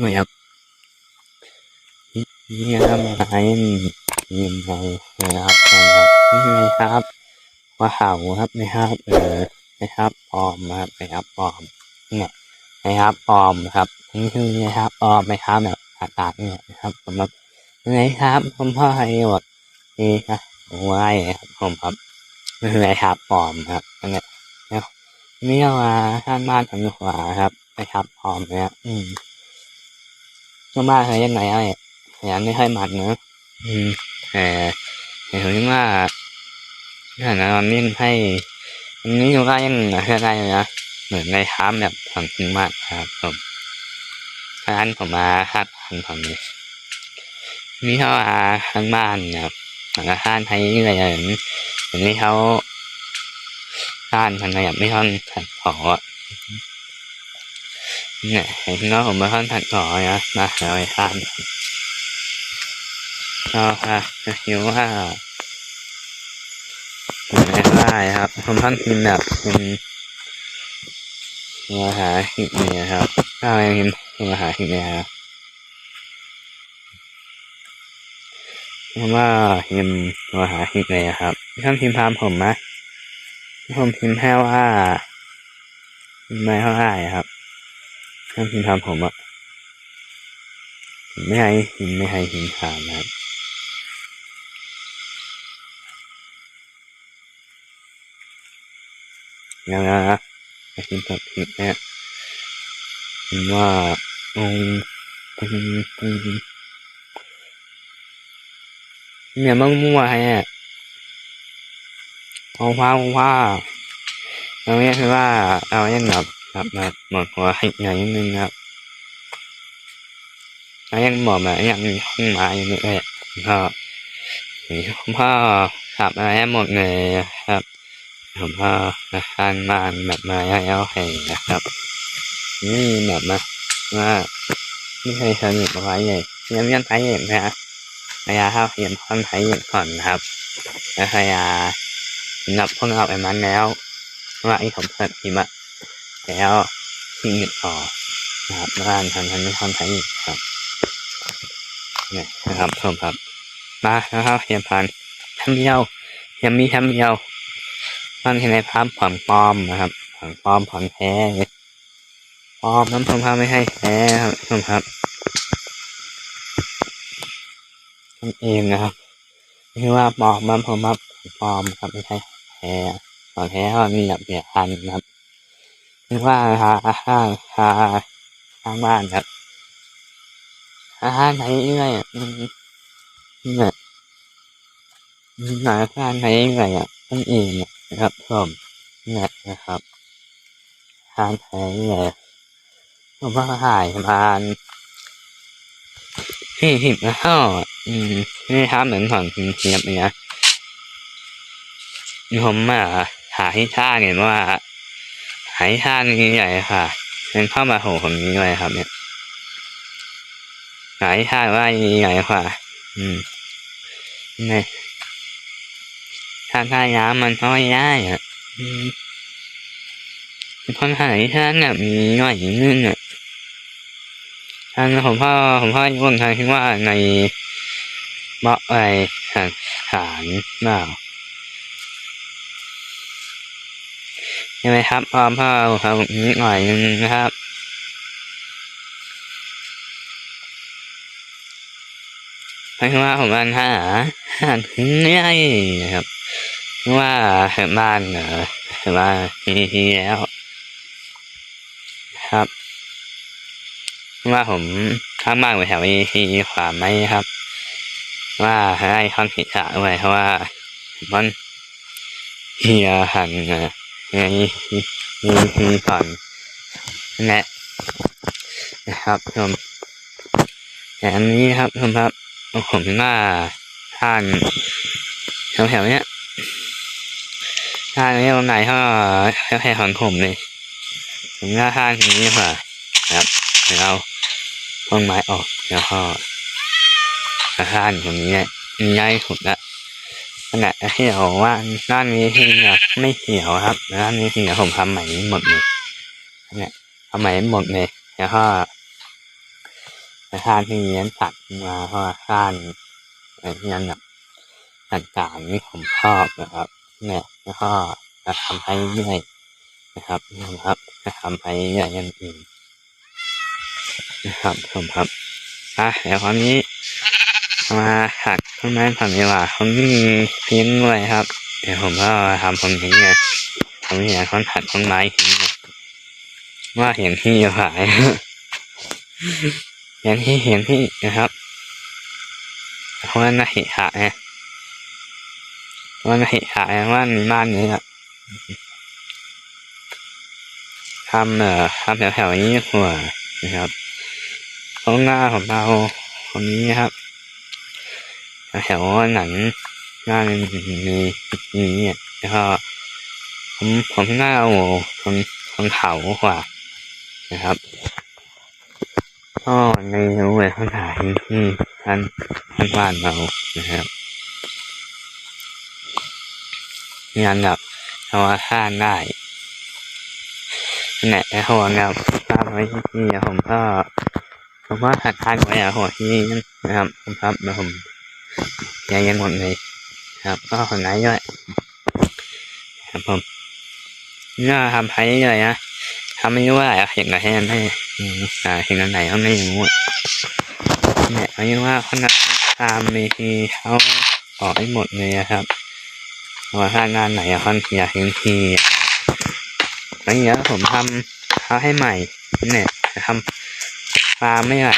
ไม่ครับนี่ไมยิมไงนะครับนะครับนี่ครับว่าเห่าครับนะครับเออนะครับปลอมนะครับนะครับปลอมเนี่ยนะครับปลอมครับนี่คือนะครับปลอมนะครับแบบอากาศเนี่ยนะครับสำหรับยังไงครับผมพ่อให้หมดนี่ครับไว้ครับผมครับนี่ครับปลอมครับเนี่ยนี่เอามาข้างบ้านทางขวาครับนะครับปลอมเนี่ยอืม ก็มาเคยยังไงอะไรอย่างไม่ค่อยหมันเนอะอืมแต่เห็นว่าขนาดนั้นนี่ให้อันนี้ก็ยังอะไรเลยนะเหมือนในท้ามแบบฝังจริงมากครับผมร้านผมมาครับทันผมเลยนี่เขาอาข้างบ้านครับสังฆทานให้อะไรอย่างนี้อย่างนี้เขาทานทางไหนแบบไม่ท่อนถัดขอ เนี่ยเห็นก็ผมมาท่อนถัดขอนะมาเอาไปทานก็ค่ะหิวว่าไม่ได้ครับผมท่อนกินแบบเป็นหัวหาหิบเนี่ยครับถ้าไม่กินหัวหาหิบเนี่ยครับผมว่าหิมหัวหาหิบเลยครับท่านพิมพ์ตามผมนะผมพิมพ์แค่ว่าไม่เท่าไหร่ครับ ท่านพิมพ์ทำผมอะไม่ให้หินไม่ให้หินขามนะครับแล้วนะนะหินตกหินเนี่ยผมว่าองค์องค์องค์เนี่ยมั่งมั่วให้เนี่ยเอาว่าเอาว่าเอาเนี่ยคือว่าเอาอย่างแบบ แบบแบบหมดหัวหินอย่างนึงครับแล้ยังบอกแบบยังมีห้องไม้อยู่เลยก็ผมพ่อขับอะไรหมดเลยครับผมพ่ออาคารบ้านแบบมาแล้วให้นะครับ นี่แบบมาว่าไม่เคยเคยหยิบเอาไว้เลยยังยังไทยเองนะพยาเข้าเขียนท่อนไทยเองก่อนนะครับแล้วพยาสำหรับพวกเราแบบนั้นแล้วว่าไอ้ผมเปิดพิมพ์อะ แล้วพิมพ์หยุดต่อนะครับบ้านทำทันท่อนไทยอีกครับเนี่ยนะครับผมครับ มานะครับเฮียพันทำเดียวเฮียมีทำเดียวมันเห็นในภาพผังปลอมนะครับผังปลอมผังแท้ปลอมน้ำผมพาไม่ให้แท้ครับผมครับทำเองนะครับคือว่าปลอมมันผมมาปลอมครับไม่ใช่แท้ของแท้ก็มีแบบเบียดพันนะครับ คือว่าหาห้างหาข้างบ้านครับอาหารไทยเรื่อยอะมันเนี่ยหาอาหารไทยเรื่อยอะนั่นเองนะครับผมเนี่ยนะครับอาหารไทยเรื่อยผมว่าถ่ายประมาณสี่สิบนะฮะอืมนี่ครับเหมือนของเทียบเนี่ยผมมาหาที่ท่าเห็นว่า หาที่ท่านี้ใหญ่ค่ะเป็นเข้ามาโหผมนี้เลยครับ เนี่ย หายท่าว่าใหญ่กว่าอืมนี่ท่าท่าย้ำมันก็ไม่ได้อะอืมคนหายท่านแบบมีหน่อยนึงอะท่านผมพ่อผมพ่อวงทางที่ว่าในเบาะอะไรสารสารเปล่า ใช่ไหมครับพ่อพ่อครับนิดหน่อยนึงนะครับหมายถึงว่าผมมันหาหาถึงไม่ได้นะครับเพราะว่าบ้านเออว่าทีทีแล้วครับว่าผมข้างบ้านไปแถวนี้ทีขวาไหมครับ ว่าให้คอนผิดขาด้วยเพราะว่ามันเฮียหันเออนี่นี่นี่ก่อนนั่นแหละนะครับผมแต่อันนี้ครับผมครับผมว่าท่านแถวๆเนี้ยท่านนี้ตรงไหนก็แค่ของผมเลยผมว่าท่านนี้ดีกว่าครับเดี๋ยวเอาต้นไม้ออกแล้วก็ท่านตรงนี้เนี่ยง่ายสุดละ ขณะที่เราว่าด้านนี้ที่ไม่เขียวครับด้านนี้ที่ผมทำใหม่หมดเลยเนี่ยทำใหม่หมดเลยแล้วก็ท่านที่เลี้ยงสัตว์มาเพราะว่าท่านไอ้ที่นั่นแบบต่างๆนี่ผมชอบนะครับ เนี่ยแล้วก็จะทำให้เรื่อยนะครับนะครับจะทำให้เรื่อยนั่นเองนะครับผมครับอะเดี๋ยวคราวนี้ มาหักต้นไม้ฝั่งนี้ว่าเขามีทิ้งด้วยครับ เดี๋ยวผมก็ทำคนทิ้งไงผมเห็นคนหักต้นไม้ทิ้งว่าเห็นที่ขายเห็นที่เห็นที่นะครับเพราะว่าน่าเห็นหาไงเพราะว่าน่าเห็นหาไงว่ามีบ้านนี้อะทำเอ่อทำแถวๆนี้ดีกว่านะครับข้างหน้าของเราคนนี้นะครับ แถวหนังหน้ามีมีมีเนี่ยแล้วก็ผมผมหน้าเอาคนคนเขากว่านะครับก็ในรู้เลยเขาถ่ายที่ท่านท่านบ้านเรานะครับงานแบบเอาท่านได้แหน่หัวงับทราบไว้ที่นี่ผมก็ผมว่าหัดทานไว้อะหัวที่นะครับผมครับแล้วผม ยายยังหมดเลยครับก็คนไหนด้วยครับผมนี่ทำไปเรื่อยนะทำไม่รู้ว่าอะไรเห็นกับแค่นั้นให้อืมอ่าเห็นอันไหนก็ไม่รู้เนี่ยเขาเรียกว่าขนัดตามเวทีเขาออกให้หมดเลยครับว่าถ้างานไหนเขาอยากเห็นทีแล้วเนี้ยผมทำเขาให้ใหม่เนี่ยทำฟาร์มไม่ใหม่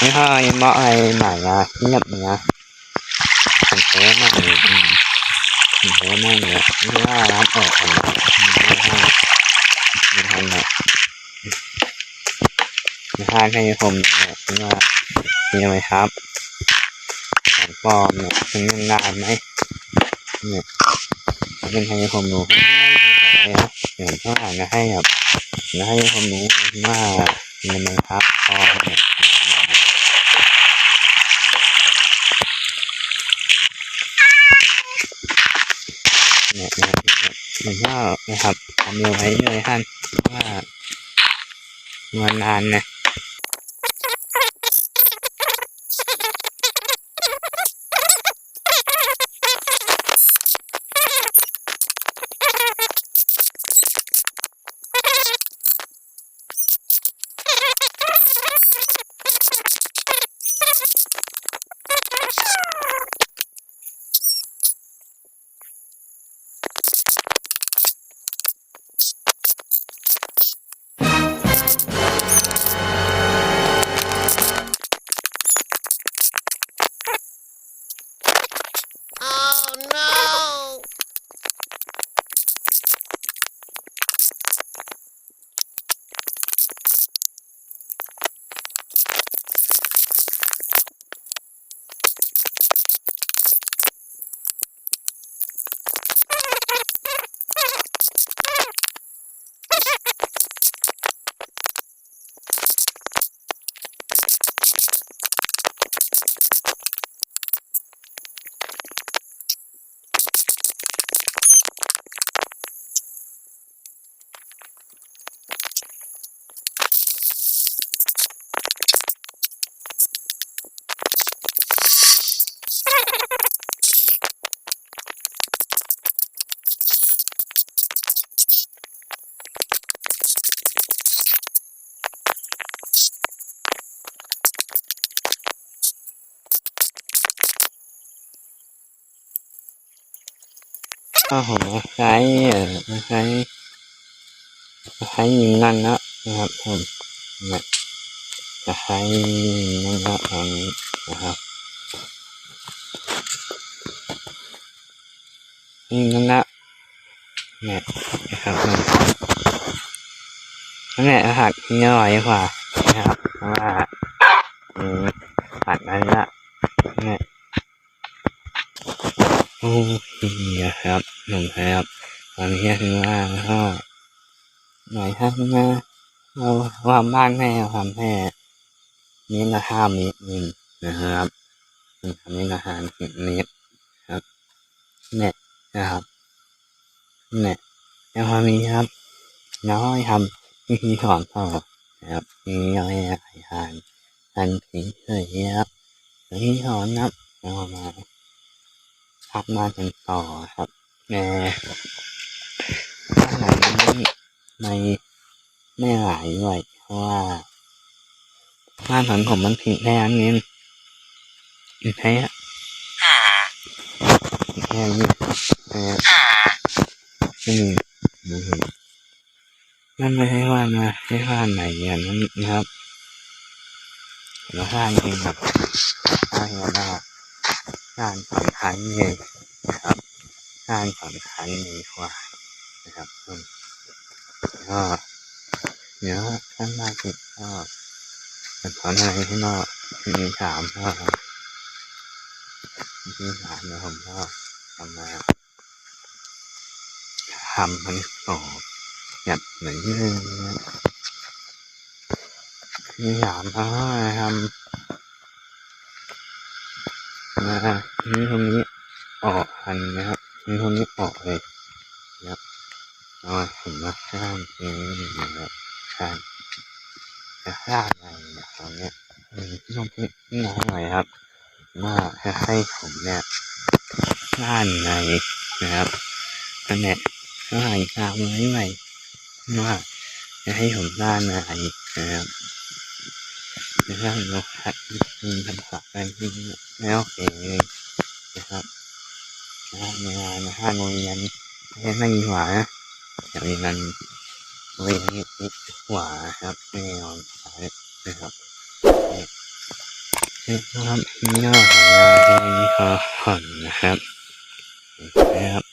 ไม่ค่อยเหมาะอไรใหม่อะเงียบเนี้ยผมเทมากเลยอืมผมเทมากเลยไม่ว่าร้านออกกันไม่ให้ไม่ทันเนี่ยไม่ทันให้ผมนี่ยไม่ว่ามีไหมครับของปลอมเนี่ยเป็นยังงานไหมเนี่ยเป็นให้ผมรู้ไม่ได้เดี๋ยวต้องอ่านให้แบบจะให้ผมรู้ว่ามีไหมครับปลอมเนี่ย เนี่ยนะครับผมก็นะครับทำเอาไว้เลยท่านว่ามันนานนะ ก็ผมใช้ใช้ใช้ยิงนั่นนะนะครับผมเนี่ยจะใช้นั่นนะตอนนี้นะครับยิงนั่นนะเนี่ยนะครับนั่นแหละหักที่อร่อยกว่านะครับว่าอืมผัดนั้นละเนี่ย โอ้ยครับหนุ่มครับตอนนี้คือว่าก็หน่อยครับนะเราทำบ้านแม่ทำแม่นี้ละห้าเมตรนึงนะครับทำนี้ละห้าเมตรครับเนี่ยนะครับเนี่ยแล้วพอมีครับน้อยทำวิธีสอนต่อนะครับมีอะไรทานทานผีเฉยครับแล้วที่สอนครับเรามา ทับมากันต่อครับแม่บ้านหลังนี้ไม่ไม่หลายด้วยเพราะว่าบ้านของผมมันผิดแค่นั้นเองผิดแค่แค่นี้แค่อืมอืมนั่นไม่ใช่ว่านะไม่ใช่ว่าไหนอย่างนั้นนะครับแล้วห้างเองครับห้างว่า ห้างสำคัญเองนะครับห้างสำคัญดีกว่านะครับอืมก็เดี๋ยวท่านมาติดก็จะสอนอะไรให้นอกมีถามก็มีถามนะผมก็ทำมาทำมันต่อแบบเหมือนที่เลยนะมีถามเขาทำ มานี่ตรงนี้ออกอันนะครับนี่ตรงนี้ออกเลยนะครับเอาผมมาข้างเองนะครับข้างจะข้างอะไรเนี่ยตรงเนี้ยอืมตรงนี้นอยหน่อยครับว่าให้ผมเนี่ยด้านในนะครับนั่นแหละก็หายตามไว้ใหม่ว่าจะให้ผมด้านในนะครับ จะให้เราหัดมีคำศัพท์อะไรที่ไม่โอเคเลยนะครับนะในงานะห้าโรงเรียนไม่มีหัวนะอย่างนี้นั้นโรงเรียนนี้หัวครับไม่นอนนะครับนี่ครับนี่ก็หายาให้คอผ่อนนะครับนะครับ